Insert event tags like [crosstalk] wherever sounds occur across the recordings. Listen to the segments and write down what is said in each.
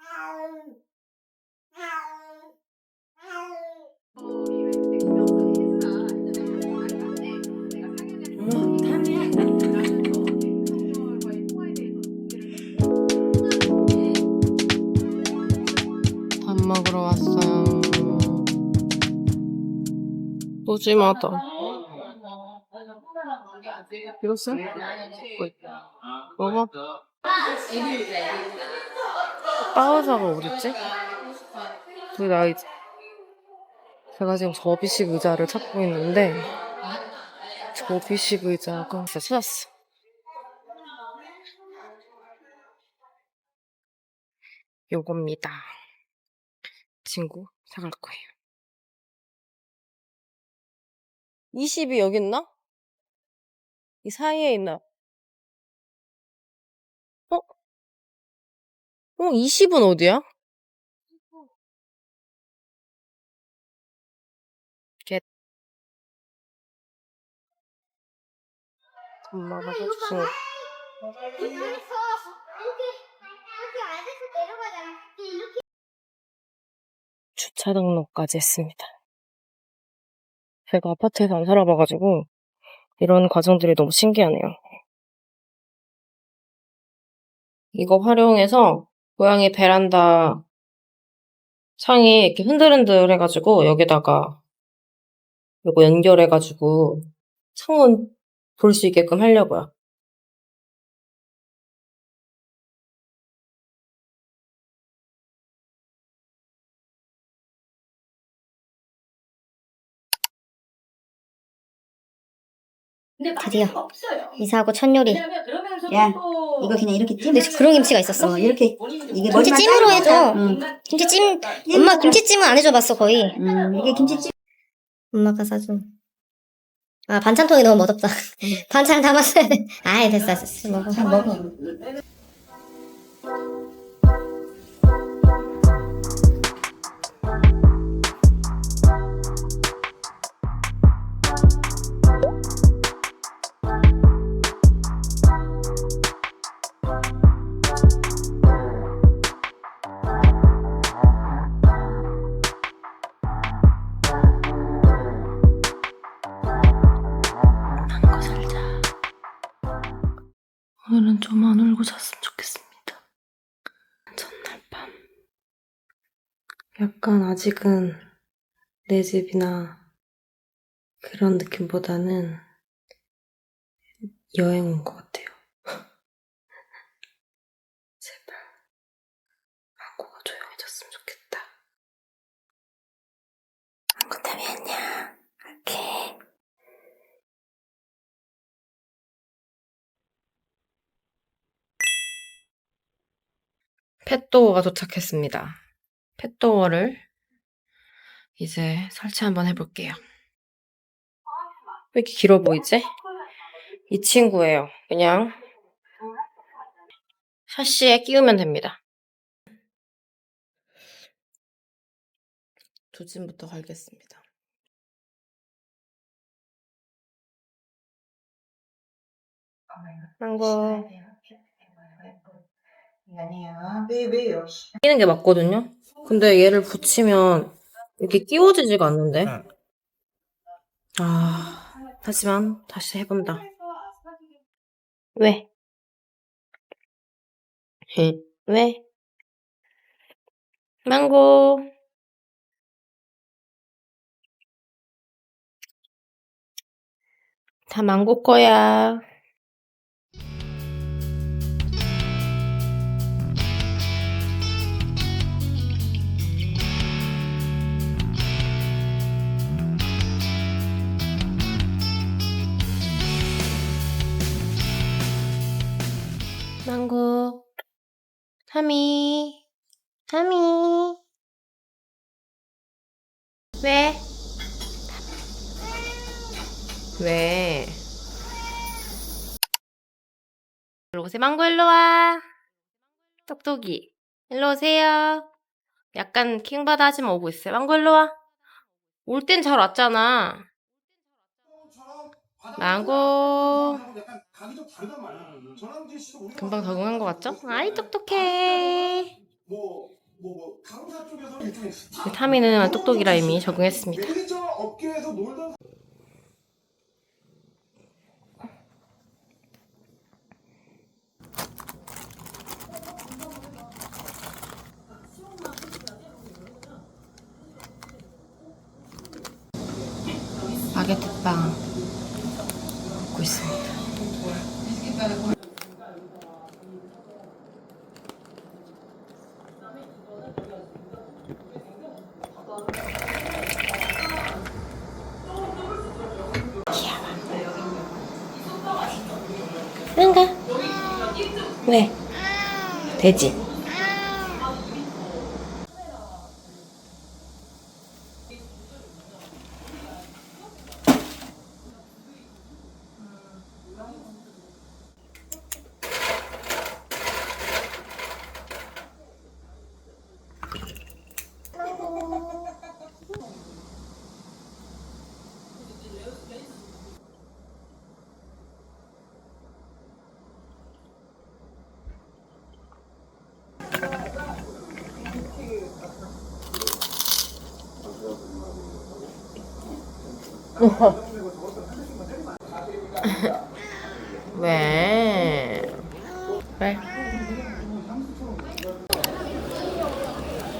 Ow! 먹으러 왔어요. 소심하다. 익었어? 먹어. 빠우사가 어딨지? 저기 나있지 제가 지금 접이식 의자를 찾고 있는데 접이식 의자가 진짜 찾았어. 요겁니다. 친구 사갈 거예요. 20이 여기 있나? 이 사이에 있나? 어? 어, 20은 어디야? 겟. 엄마가 사주신 주차 등록까지 했습니다. 제가 아파트에서 안 살아봐가지고 이런 과정들이 너무 신기하네요. 이거 활용해서 고양이 베란다 창이 이렇게 흔들흔들 해가지고 여기다가 이거 연결해가지고 창문 볼 수 있게끔 하려고요. 드디어 이사하고 첫 요리. 야, 이거 그냥 이렇게 찜. 근데 그런 김치가 있었어? 어, 이렇게 이게 김치 찜으로 해줘. 응. 김치 찜 엄마 김치 찜은 안 해줘봤어 거의. 음, 이게 김치 찜. 엄마가 사준. 아 반찬통이 너무 멋없다. [laughs] 반찬 담았어야 돼. 아이 됐어 됐어 먹어 먹어. 오늘은 좀 안 울고 잤으면 좋겠습니다. 전날 밤. 약간 아직은 내 집이나 그런 느낌보다는 여행 온 것 같아요. [laughs] 제발 망고가 조용해졌으면 좋겠다. 망고 때문에 했냐? 오케이. 펫도어가 도착했습니다. 펫도어를 이제 설치 한번 해볼게요. 왜 이렇게 길어 보이지? 이 친구예요. 그냥 샤시에 끼우면 됩니다. 두 찜부터 갈겠습니다. 망고 아니야. 왜 왜요? 끼는 게 맞거든요? 근데 얘를 붙이면 이렇게 끼워지지가 않는데? 아, 하지만 다시 해본다. 왜? 응, 왜? 망고. 다 망고 거야. 타미. 타미. 왜? 왜? 일로 오세요. 망고 일로 와. 똑똑이. 일로 오세요. 약간 킹받아 하지만 오고 있어요. 망고 일로 와. 올 땐 잘 왔잖아. 망고. 금방 적응한 것 같죠? 아이 똑똑해. 타미는 똑똑이라 이미 적응했습니다. 업계에서 놀던 바게트 빵 먹고 있습니다. 응가? 왜? 돼지. [laughs] 왜? 왜?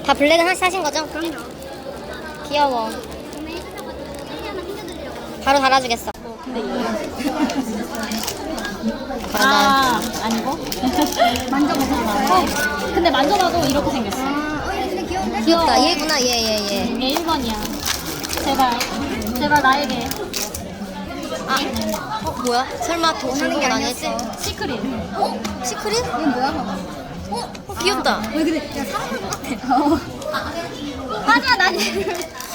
다 블랙은 하나씩 사신 거죠? 그럼요. 귀여워. 바로 달아주겠어. 아, 아니고? [laughs] 만져보잖아. 어, 근데 만져봐도 이렇게 생겼어. 귀엽다. 얘구나, 얘, 얘, 얘. 얘 1번이야. 제발. 제발 나에게. 어, 뭐야? 설마 더 주는 건 아니지? 시크릿. 어? 시크릿? 이건 뭐야? 어? 어, 귀엽다. 왜 그래? 야, 것 같아. 아니야, 난 [laughs]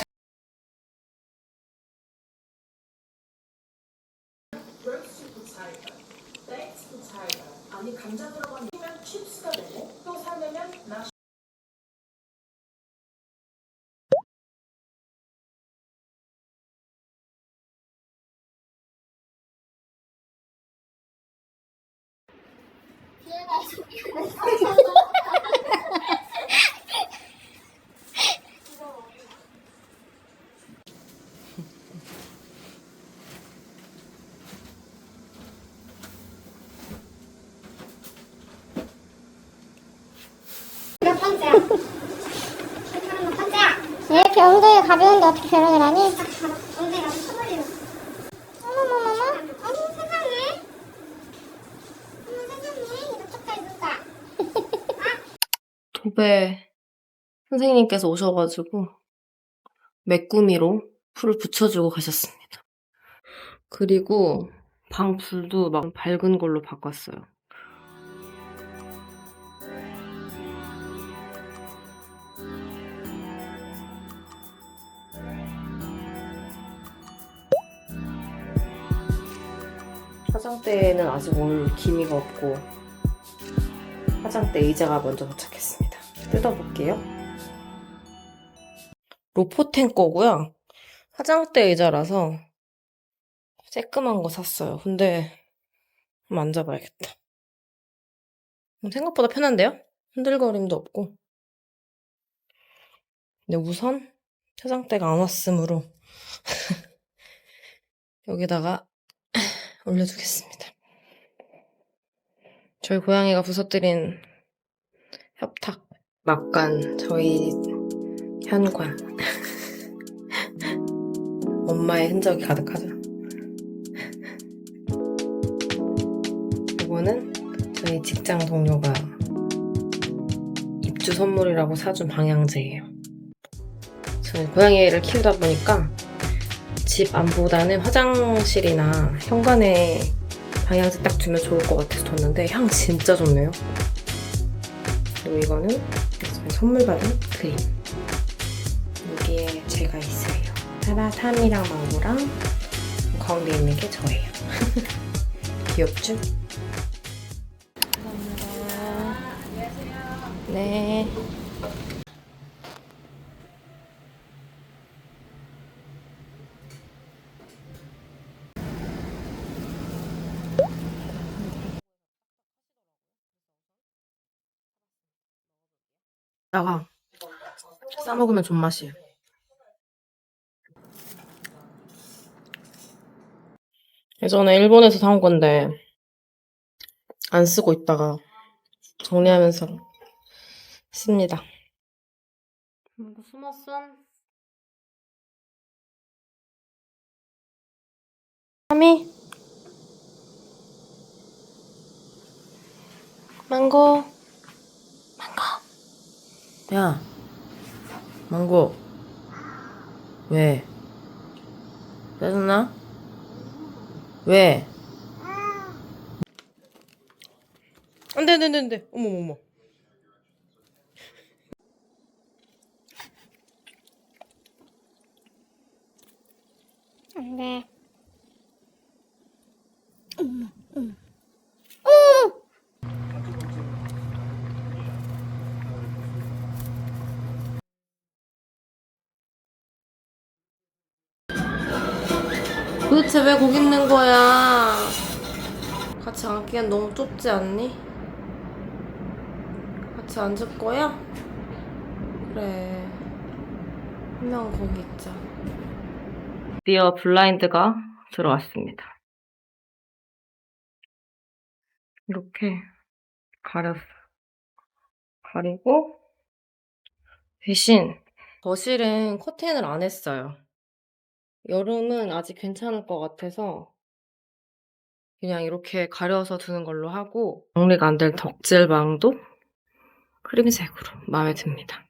이렇게 엉덩이가 가벼운데 어떻게 결혼을 하니? 도배 선생님께서 오셔가지고 메꾸미로 풀을 붙여주고 가셨습니다. 그리고 방 불도 막 밝은 걸로 바꿨어요. 화장대에는 아직 올 기미가 없고 화장대 의자가 먼저 도착했습니다. 뜯어볼게요. 로포텐 거고요. 화장대 의자라서 쬐끄만 거 샀어요. 근데 한번 앉아봐야겠다. 음, 생각보다 편한데요? 흔들거림도 없고. 근데 우선 화장대가 안 왔으므로 [laughs] 여기다가 [laughs] 올려두겠습니다. 저희 고양이가 부서뜨린 협탁 막간 저희 현관 [laughs] 엄마의 흔적이 가득하죠. 이거는 저희 직장 동료가 입주 선물이라고 사준 방향제예요. 저는 고양이를 키우다 보니까 집 안보다는 화장실이나 현관에 방향제 딱 두면 좋을 것 같아서 뒀는데 향 진짜 좋네요. 그리고 이거는 선물 받은 크림. 여기에 제가 있어요. 타라 탐이랑 망고랑 가운데 있는 게 저예요. [laughs] 귀엽죠? 감사합니다. 네. 다가 싸먹으면 존맛이에요. 예전에 일본에서 사온 건데 안 쓰고 있다가 정리하면서 씁니다. 이거 숨었음. 하미 망고 망고 야 망고 왜 짜증나? 왜? 안 돼 안 돼 안돼 안돼 어머 어머 어머 안 돼. 대체 왜 거기 있는 거야? 같이 앉기엔 너무 좁지 않니? 같이 앉을 거야? 그래. 한 명은 거기 있자. 드디어 블라인드가 들어왔습니다. 이렇게 가렸어. 가리고 대신 거실은 커튼을 안 했어요. 여름은 아직 괜찮을 것 같아서 그냥 이렇게 가려서 두는 걸로 하고 정리가 안될 덕질방도 크림색으로 마음에 듭니다.